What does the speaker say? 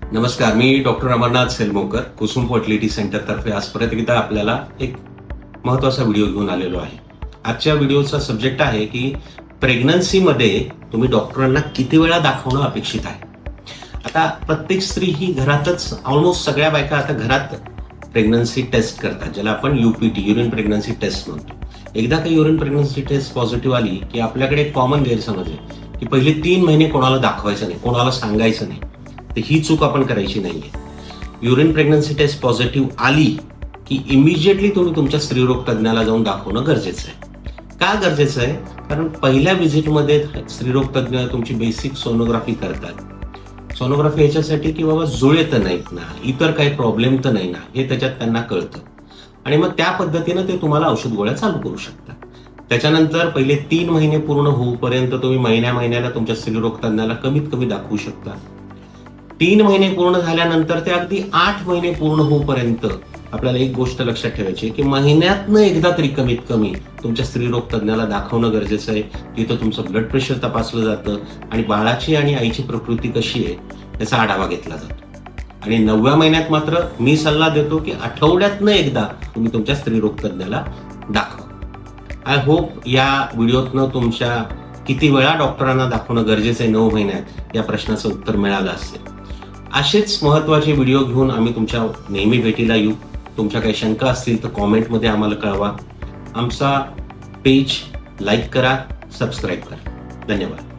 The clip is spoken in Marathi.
नमस्कार मी doctor Amarnath Selmokar Kusum fertility centre तर्फे आज परत एकदा आपल्याला एक महत्त्वाचा व्हिडिओ घेऊन आलेलो आहे. आजच्या व्हिडिओचा सब्जेक्ट आहे की प्रेग्नन्सीमध्ये तुम्ही डॉक्टरांना किती वेळा दाखवणं अपेक्षित आहे? आता प्रत्येक स्त्री ही घरातच ऑलमोस्ट सगळ्या बायका आता घरात प्रेग्नन्सी टेस्ट करतात ज्याला आपण युपीटी युरिन प्रेग्नन्सी टेस्ट म्हणतो. एकदा का युरिन प्रेग्नन्सी टेस्ट पॉझिटिव्ह आली की आपल्याकडे एक कॉमन गैरसमज आहे की पहिले तीन महिने कोणाला दाखवायचं नाही कोणाला सांगायचं नाही. तर ही चूक आपण करायची नाहीये. युरिन प्रेग्नन्सी टेस्ट पॉझिटिव्ह आली की इमिजिएटली तुम्ही तुमच्या स्त्रीरोग तज्ज्ञाला जाऊन दाखवणं गरजेचं आहे. का गरजेचं आहे? कारण पहिल्या व्हिजिटमध्ये स्त्रीरोग तज्ज्ञ तुमची बेसिक सोनोग्राफी करतात. सोनोग्राफी याच्यासाठी की बाबा जुळे तर नाहीत ना इतर काही प्रॉब्लेम तर नाही ना हे त्याच्यात त्यांना कळतं. आणि मग त्या पद्धतीनं ते तुम्हाला औषध गोळ्या चालू करू शकतात. त्याच्यानंतर पहिले तीन महिने पूर्ण होऊपर्यंत तुम्ही महिन्या महिन्याला तुमच्या स्त्रीरोग तज्ज्ञाला कमीत कमी दाखवू शकता. तीन महिने पूर्ण झाल्यानंतर ते अगदी आठ महिने पूर्ण होऊपर्यंत आपल्याला एक गोष्ट लक्षात ठेवायची की महिन्यातनं एकदा तरी कमीत कमी तुमच्या स्त्रीरोग तज्ज्ञाला दाखवणं गरजेचं आहे. तिथं तुमचं ब्लड प्रेशर तपासलं जातं आणि बाळाची आणि आईची प्रकृती कशी आहे याचा आढावा घेतला जातो. आणि नवव्या महिन्यात मात्र मी सल्ला देतो की आठवड्यातनं एकदा तुम्ही तुमच्या स्त्रीरोग तज्ज्ञाला दाखवा. आय होप या व्हिडिओतनं तुमच्या किती वेळा डॉक्टरांना दाखवणं गरजेचं आहे नऊ महिन्यात या प्रश्नाचं उत्तर मिळालं असेल. असेच महत्त्वाचे व्हिडिओ घेऊन आम्ही तुमच्या नेहमी भेटीला येऊ. तुमच्या काही शंका असतील तर कॉमेंटमध्ये आम्हाला कळवा. आमचा पेज लाईक करा सबस्क्राईब करा. धन्यवाद.